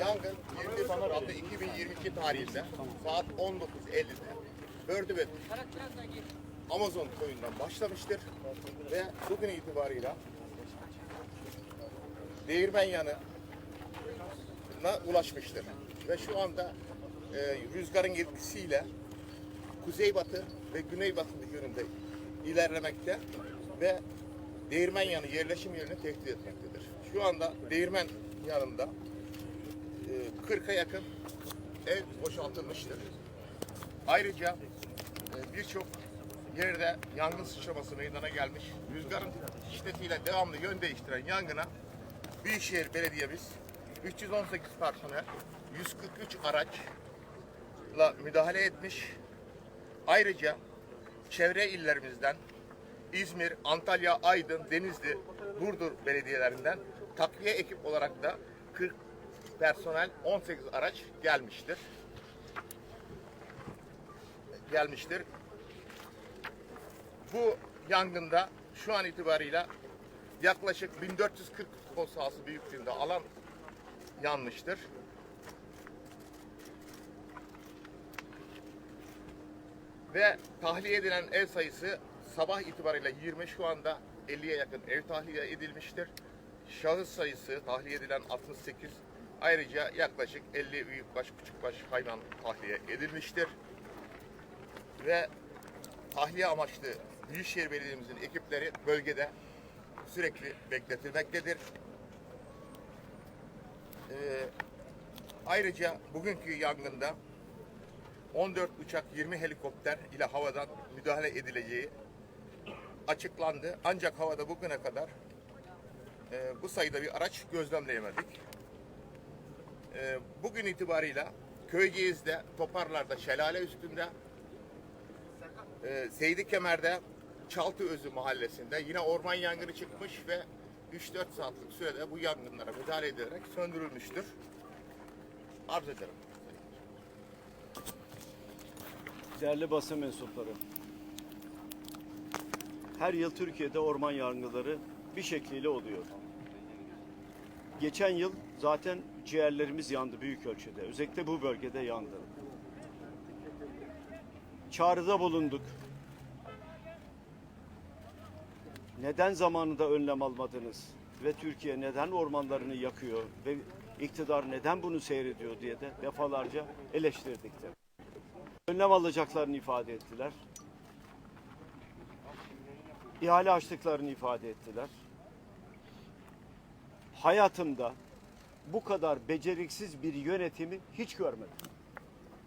Yangın 21 Aralık 2022 tarihinde saat 19.50'de Bördübet Amazon koyundan başlamıştır ve bugün itibarıyla Değirmen yanına ulaşmıştır. Ve şu anda e, rüzgarın etkisiyle kuzeybatı ve güneybatı yönünde ilerlemekte ve değirmen yanı yerleşim yerini tehdit etmektedir. Şu anda değirmen yanında e, 40'a yakın ev boşaltılmıştır. Ayrıca e, birçok yerde yangın sıçraması meydana gelmiş. Rüzgarın şiddetiyle devamlı yön değiştiren yangına Büyükşehir Belediye'miz 318 personel, 143 araçla müdahale etmiş. Ayrıca çevre illerimizden İzmir, Antalya, Aydın, Denizli, Burdur belediyelerinden takviye ekip olarak da 40 personel, 18 araç gelmiştir. Gelmiştir. Bu yangında şu an itibarıyla yaklaşık 1440 futbol sahası büyüklüğünde alan yanmıştır. Ve tahliye edilen ev sayısı sabah itibariyle 20 şu anda 50'ye yakın ev tahliye edilmiştir. Şahıs sayısı tahliye edilen 68 ayrıca yaklaşık 50 büyükbaş küçükbaş hayvan tahliye edilmiştir. Ve tahliye amaçlı Büyükşehir Belediye'mizin ekipleri bölgede sürekli bekletilmektedir. Ee, ayrıca bugünkü yangında 14 uçak 20 helikopter ile havadan müdahale edileceği açıklandı. Ancak havada bugüne kadar e, bu sayıda bir araç gözlemleyemedik. E, bugün itibarıyla Köyceğiz'de, Toparlar'da, Şelale üstünde, e, Seydi Kemer'de, Çaltıözü mahallesinde yine orman yangını çıkmış ve 3-4 saatlik sürede bu yangınlara müdahale edilerek söndürülmüştür. Arz ederim. Değerli basın mensupları. Her yıl Türkiye'de orman yangınları bir şekliyle oluyor. Geçen yıl zaten ciğerlerimiz yandı büyük ölçüde. Özellikle bu bölgede yandı. Çağrıda bulunduk. Neden zamanında önlem almadınız ve Türkiye neden ormanlarını yakıyor ve iktidar neden bunu seyrediyor diye de defalarca eleştirdik de önlem alacaklarını ifade ettiler. İhale açtıklarını ifade ettiler. Hayatımda bu kadar beceriksiz bir yönetimi hiç görmedim.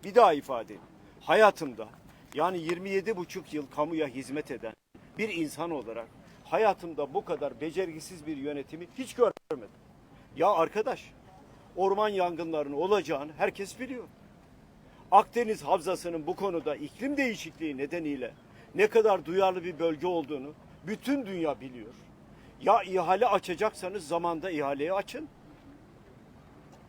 Bir daha ifade edeyim. Hayatımda yani 27 buçuk yıl kamuya hizmet eden bir insan olarak hayatımda bu kadar beceriksiz bir yönetimi hiç görmedim. Ya arkadaş orman yangınlarının olacağını herkes biliyor. Akdeniz Havzası'nın bu konuda iklim değişikliği nedeniyle ne kadar duyarlı bir bölge olduğunu bütün dünya biliyor. Ya ihale açacaksanız zamanda ihaleyi açın.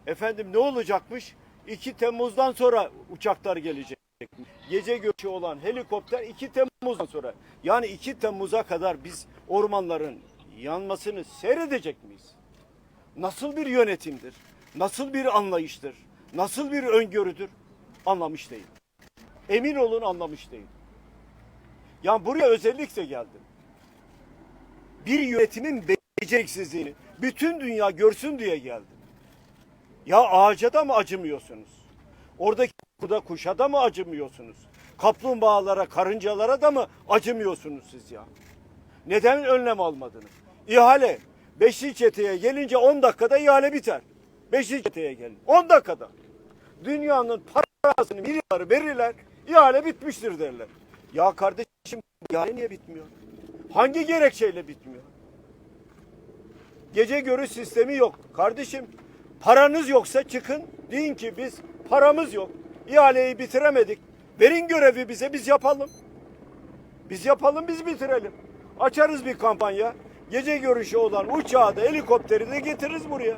Efendim ne olacakmış? 2 Temmuz'dan sonra uçaklar gelecek. Gece göçü olan helikopter 2 Temmuz'dan sonra. Yani 2 Temmuz'a kadar biz ormanların yanmasını seyredecek miyiz? Nasıl bir yönetimdir? Nasıl bir anlayıştır? Nasıl bir öngörüdür? anlamış değil. Emin olun anlamış değil. Yani buraya özellikle geldim. Bir yönetimin beceriksizliğini bütün dünya görsün diye geldim. Ya ağaca da mı acımıyorsunuz? Oradaki kuda kuşa da mı acımıyorsunuz? Kaplumbağalara, karıncalara da mı acımıyorsunuz siz ya? Neden önlem almadınız? İhale. Beşli çeteye gelince 10 dakikada ihale biter. Beşli çeteye gelin. 10 dakikada. Dünyanın parasını milyarı verirler. ihale bitmiştir derler. Ya kardeşim ihale niye bitmiyor? Hangi gerekçeyle bitmiyor? Gece görüş sistemi yok. Kardeşim paranız yoksa çıkın deyin ki biz paramız yok. İhaleyi bitiremedik. Verin görevi bize biz yapalım. Biz yapalım biz bitirelim. Açarız bir kampanya. Gece görüşü olan uçağı da helikopteri de getiririz buraya.